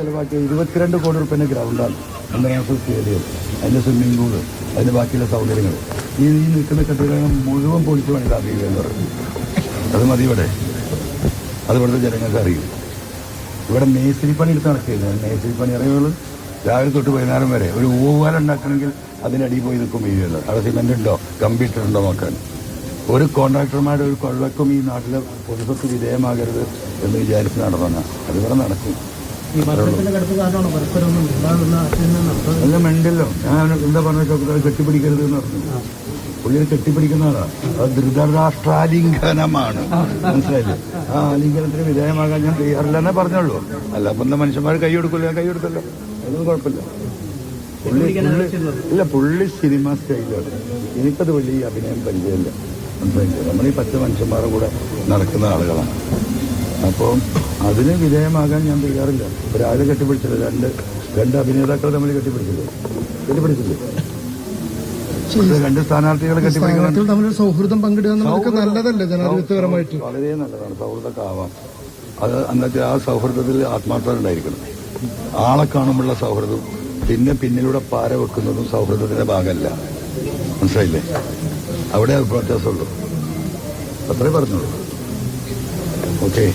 ചെലവാക്കിയ ഇരുപത്തിരണ്ട് കോടി റുപ്യന്റെ ഗ്രൗണ്ടാണ് ഇന്റർനാഷണൽ സ്റ്റേഡിയം അതിന്റെ സ്വിമ്മിംഗ് പൂൾ അതിന്റെ ബാക്കിയുള്ള സൗകര്യങ്ങൾ. ഈ ഈ നിൽക്കുന്ന കെട്ടിടങ്ങൾ മുഴുവൻ പൊളിച്ചു പണിത് അറിയുക എന്ന് പറയും അത് മതി ഇവിടെ. അത് ഇവിടുത്തെ ജനങ്ങൾക്ക് അറിയും. ഇവിടെ മേസ്തിരി പണി എടുത്ത് നടക്കുന്നത് മേസ്തിരി പണി അറിയുള്ളൂ. രാവിലെ തൊട്ട് വൈകുന്നേരം വരെ ഒരു ഊവാല ഉണ്ടാക്കണമെങ്കിൽ അതിനടിയിൽ പോയി നിൽക്കും വീഴുള്ളത് അവിടെ സിമെന്റ് ഉണ്ടോ? കമ്പ്യൂട്ടർ ഉണ്ടോ നോക്കാൻ. ഒരു കോൺട്രാക്ടർമാരുടെ ഒരു കൊള്ളക്കും ഈ നാട്ടിലെ പൊതുസത്ത് വിധേയമാകരുത് എന്ന് വിചാരിച്ച് നടന്നാണ് അതിവിടെ നടക്കും. അല്ല മെണ്ടല്ലോ. ഞാൻ എന്താ പറഞ്ഞ കെട്ടിപ്പിടിക്കരുത് എന്ന് പറഞ്ഞു. പുള്ളിയെ കെട്ടിപ്പിടിക്കുന്ന ആളാണ് അത് ധൃതരാഷ്ട്രാലിംഗനമാണ്. മനസ്സിലായില്ലേ? ആ ആലിംഗനത്തിന് വിധേയമാകാൻ ഞാൻ തയ്യാറില്ലെന്നേ പറഞ്ഞുള്ളൂ. അല്ല അപ്പൊ എന്താ മനുഷ്യന്മാർ കൈ കൊടുക്കില്ല ഞാൻ കൈ കൊടുത്തല്ലോ. അതൊന്നും കുഴപ്പമില്ല. പുള്ളി പുള്ളി ഇല്ല പുള്ളി സിനിമ സ്റ്റൈലാണ്. എനിക്കത് വലിയ അഭിനയം പരിചയമില്ല. മനസ്സിലായില്ലേ? നമ്മൾ ഈ പത്ത് മനുഷ്യന്മാരുടെ കൂടെ നടക്കുന്ന ആളുകളാണ്. അപ്പോൾ അതിന് വിധേയമാകാൻ ഞാൻ തയ്യാറില്ല. ഒരാളെ കെട്ടിപ്പിടിച്ചത്? കെട്ടിപ്പിടിച്ചില്ല രണ്ട് രണ്ട് അഭിനേതാക്കൾ തമ്മിൽ കെട്ടിപ്പിടിച്ചത് കെട്ടിപ്പിടിച്ചില്ലേ? ഇത് രണ്ട് സ്ഥാനാർത്ഥികളെ കെട്ടിപ്പിടിക്കണം. തമ്മിൽ സൗഹൃദം പങ്കിടുക നല്ലതല്ലേ? ജനാധിപത്യപരമായിട്ട്. വളരെ നല്ലതാണ്. സൗഹൃദമൊക്കെ ആവാം. അത് അന്നത്തെ ആ സൗഹൃദത്തിൽ ആത്മാർത്ഥത ഉണ്ടായിരിക്കണം ആളെ കാണുമ്പോഴുള്ള സൗഹൃദം പിന്നെ പിന്നിലൂടെ പാര വെക്കുന്നതും സൗഹൃദത്തിന്റെ ഭാഗമല്ല. മനസ്സിലായില്ലേ? അവിടെ വ്യത്യാസമുള്ളൂ. അത്രേ പറഞ്ഞുള്ളൂ. Okay.